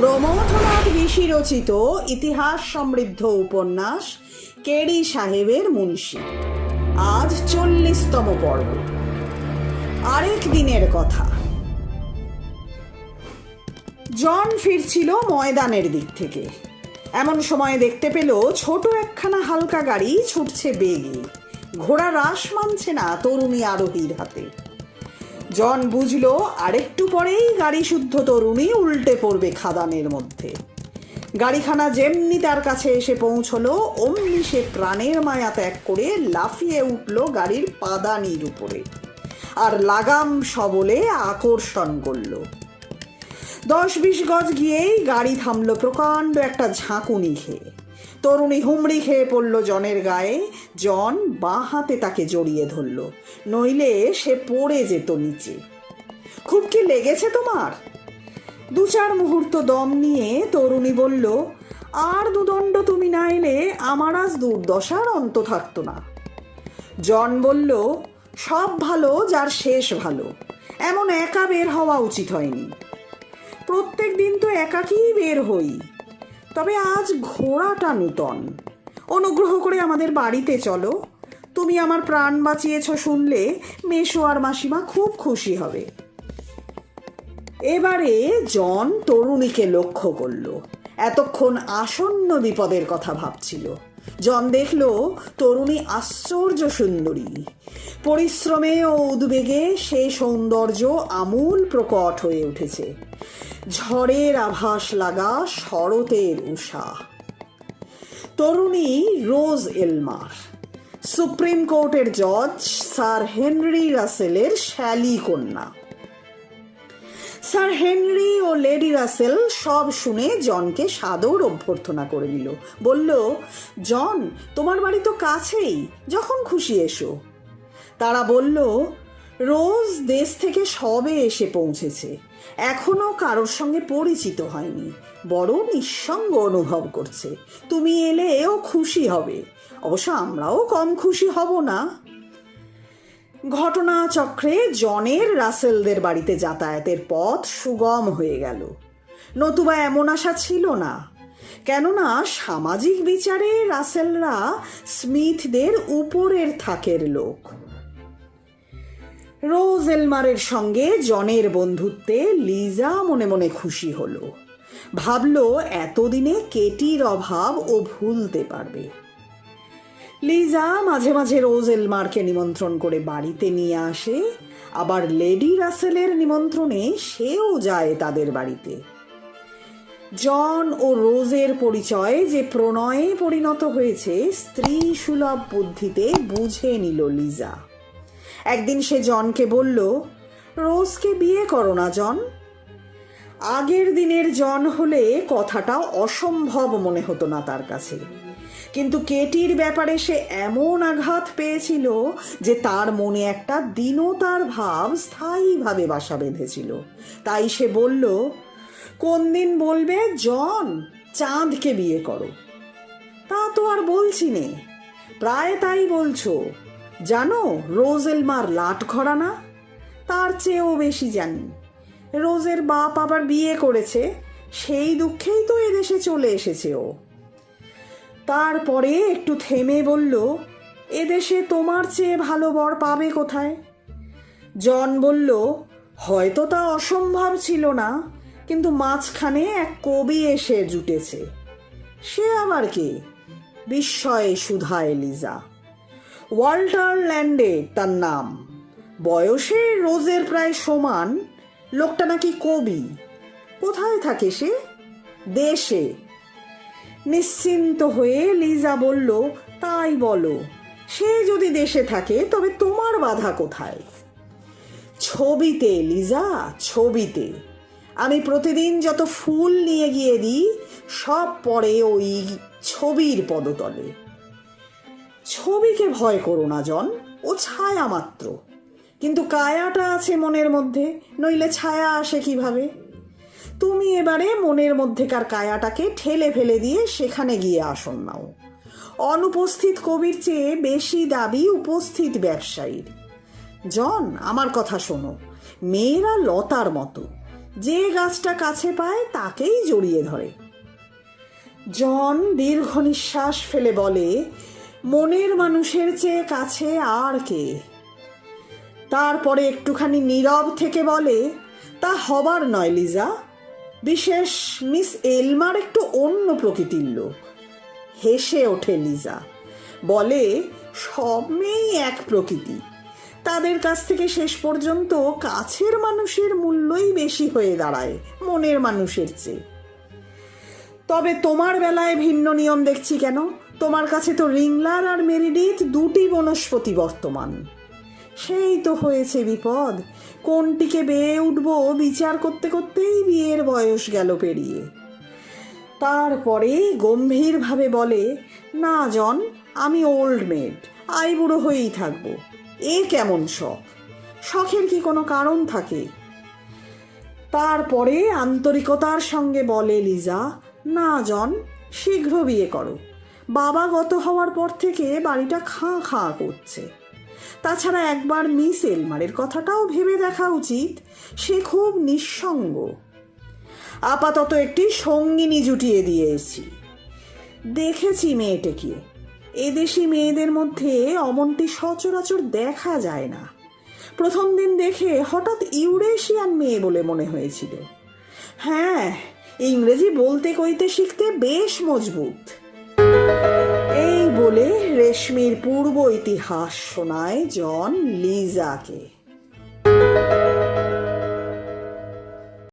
প্রমথনাথ ঋষি রচিত ইতিহাস সমৃদ্ধ উপন্যাস কেরি সাহেবের মুন্সি। আজ চল্লিশতম পর্ব। আরেক দিনের কথা। জন ফিরছিল ময়দানের দিক থেকে। এমন সময় দেখতে পেল ছোট একখানা হালকা গাড়ি ছুটছে বেগে। ঘোড়া রাস মানছে না তরুণী আরোহীর হাতে। জন বুঝলো, আরেকটু পরেই গাড়ি শুদ্ধ তরুণী উল্টে পড়বে খাদানের মধ্যে। গাড়িখানা যেমনি তার কাছে এসে পৌঁছলো, অমনি সে প্রাণের মায়া ত্যাগ করে লাফিয়ে উঠল গাড়ির পাদানির উপরে। আর লাগাম সবলে আকর্ষণ করল। দশ বিশ গজ গিয়েই গাড়ি থামলো প্রকাণ্ড একটা ঝাঁকুনি খেয়ে। তরুণী হুমড়ি খেয়ে পড়ল জনের গায়ে। জন বাঁ হাতে তাকে জড়িয়ে ধরল। নইলে সে পড়ে যেত নিচে। খুব কি লেগেছে তোমার? দু চার মুহূর্ত দম নিয়ে তরুণী বলল, আর দুদণ্ড তুমি না এলে আমার আজ দুর্দশার অন্ত থাকতো না। জন বলল, সব ভালো, যার শেষ ভালো। এমন একা বের হওয়া উচিত হয়নি। প্রত্যেক দিন তো একাকই বের হই। তবে আজ ঘোড়াটা নূতন। অনুগ্রহ করে আমাদের বাড়িতে চলো। তুমি আমার প্রাণ বাঁচিয়েছ শুনলে মেশো আর মাসিমা খুব খুশি হবে। এবারে জন তরুণীকে লক্ষ্য করল। এতক্ষণ আসন্ন বিপদের কথা ভাবছিল। জন দেখল তরুণী আশ্চর্য সুন্দরী। পরিশ্রমে ও উদ্বেগে সে সৌন্দর্য আমূল প্রকট হয়ে উঠেছে। ঝড়ের আভাস লাগা শরতের উষা। তরুণী রোজ এলমার। সুপ্রিম কোর্টের জজ স্যার হেনরি রাসেলের শ্যালি কন্যা। স্যার হেনরি ও লেডি রাসেল সব শুনে জনকে সাদর অভ্যর্থনা করে দিল বলল, জন, তোমার বাড়ি তো কাছেই, যখন খুশি এসো। তারা বলল, রোজ দেশ থেকে সবে এসে পৌঁছেছে। এখনও কারোর সঙ্গে পরিচিত হয়নি। বড় নিঃসঙ্গ অনুভব করছে। তুমি এলে ও খুশি হবে। অবশ্য আমরাও কম খুশি হব না। ঘটনাচক্রে জনের, রাসেলদের বাড়িতে যাতায়াতের পথ সুগম হয়ে গেল। নতুবা এমন আশা ছিল না। কেননা সামাজিক বিচারে রাসেলরা স্মিথদের উপরের থাকের লোক। রোজ এলমারের সঙ্গে জনের বন্ধুত্বে লিজা মনে মনে খুশি হলো। ভাবল এতদিনে কেটির অভাব ও ভুলতে পারবে। লিজা মাঝে মাঝে রোজ এলমারকে নিমন্ত্রণ করে বাড়িতে নিয়ে আসে। আবার লেডি রাসেলের নিমন্ত্রণে সেও যায় তাদের বাড়িতে। জন ও রোজের পরিচয় যে প্রণয়ে পরিণত হয়েছে, স্ত্রী সুলভ বুদ্ধিতে বুঝে নিল লিজা। একদিন সে জনকে বলল, রোজকে বিয়ে করো না, জন। আগের দিনের জন হলে কথাটা অসম্ভব মনে হতো না তার কাছে। কিন্তু কেটির ব্যাপারে সে এমন আঘাত পেয়েছিল যে তার মনে একটা দীনতার ভাব স্থায়ীভাবে বাসা বেঁধেছিল। তাই সে বলল, কোন দিন বলবে, জন, চাঁদকে বিয়ে করো? তা তো আর বলছি নে। প্রায় তাই বলছো। জানো, রোজেলমার লাট ঘরা না? তার চেয়েও বেশি জানি। রোজের বাপ আবার বিয়ে করেছে, সেই দুঃখেই তো এদেশে চলে এসেছে ও। তারপরে একটু থেমে বলল এদেশে তোমার চেয়ে ভালো বর পাবে কোথায়? জন বলল, হয়তো তা অসম্ভব ছিল না, কিন্তু মাঝখানে এক কবি এসে জুটেছে। সে আবার কে? বিস্ময়ে সুধা এলিজা। ওয়াল্টার ল্যান্ডে তার নাম। বয়সে রোজের প্রায় সমান, লোকটা নাকি কবি। কোথায় থাকে সে? দেশে। নিশ্চিন্ত হয়ে লিজা বলল, তাই বলো, সে যদি দেশে থাকে, তবে তোমার বাধা কোথায়? ছবিতে, লিজা, ছবিতে। আমি প্রতিদিন যত ফুল নিয়ে গিয়ে দিই, সব পরে ওই ছবির পদতলে। ছবিকে ভয় করো না, জন, ও ছায়া মাত্র। কিন্তু কায়াটা আছে মনের মধ্যে, নইলে ছায়া আসে কীভাবে? তুমি এবারে মনের মধ্যেকার কায়াটাকে ঠেলে ফেলে দিয়ে সেখানে গিয়ে আসন নাও। অনুপস্থিত কবির চেয়ে বেশি দাবি উপস্থিত ব্যবসায়ীর। জন, আমার কথা শোনো। মেয়েরা লতার মতো। যে গাছটা কাছে পায় তাকেই জড়িয়ে ধরে। জন দীর্ঘ নিঃশ্বাস ফেলে বলে, মনের মানুষের চেয়ে কাছে আর কে? তারপরে একটুখানি নীরব থেকে বলে, তা হবার নয়, লিজা। বিশেষ মিস এলমার একটু অন্য প্রকৃতির লোক। হেসে ওঠে লিজা। বলে সব মেয়েই এক প্রকৃতি। তাদের কাছ থেকে শেষ পর্যন্ত কাছের মানুষের মূল্যই বেশি হয়ে দাঁড়ায়, মনের মানুষের চেয়ে। তবে তোমার বেলায় ভিন্ন নিয়ম দেখছি কেন? তোমার কাছে তো রিংলার আর মেরিডিথ দুটি বনস্পতি বর্তমান। সেই তো হয়েছে বিপদ। কোনটিকে বেয়ে উঠব বিচার করতে করতেই বিয়ের বয়স গেল পেরিয়ে। তারপরে গম্ভীরভাবে বলে, না জন, আমি ওল্ড মেড আই বুড়ো হয়েই থাকব। এ কেমন শখ? শখের কি কোনো কারণ থাকে? তারপরে আন্তরিকতার সঙ্গে বলে লিজা, না জন, শীঘ্র বিয়ে করো। বাবা গত হওয়ার পর থেকে বাড়িটা খাঁ খাঁ করছে। তাছাড়া একবার মিস এলমারের কথাটাও ভেবে দেখা উচিত। সে খুব নিঃসঙ্গ। আপাতত একটি সঙ্গিনী জুটিয়ে দিয়ে দিয়েছি। দেখেছি মেয়েটাকে। এদেশি মেয়েদের মধ্যে অমনটি সচরাচর দেখা যায় না। প্রথম দিন দেখে হঠাৎ ইউরেশিয়ান মেয়ে বলে মনে হয়েছিল। হ্যাঁ ইংরেজি বলতে কইতে শিখতে বেশ মজবুত। বলে রেশমির পূর্ব ইতিহাস শোনায় জন লিজাকে।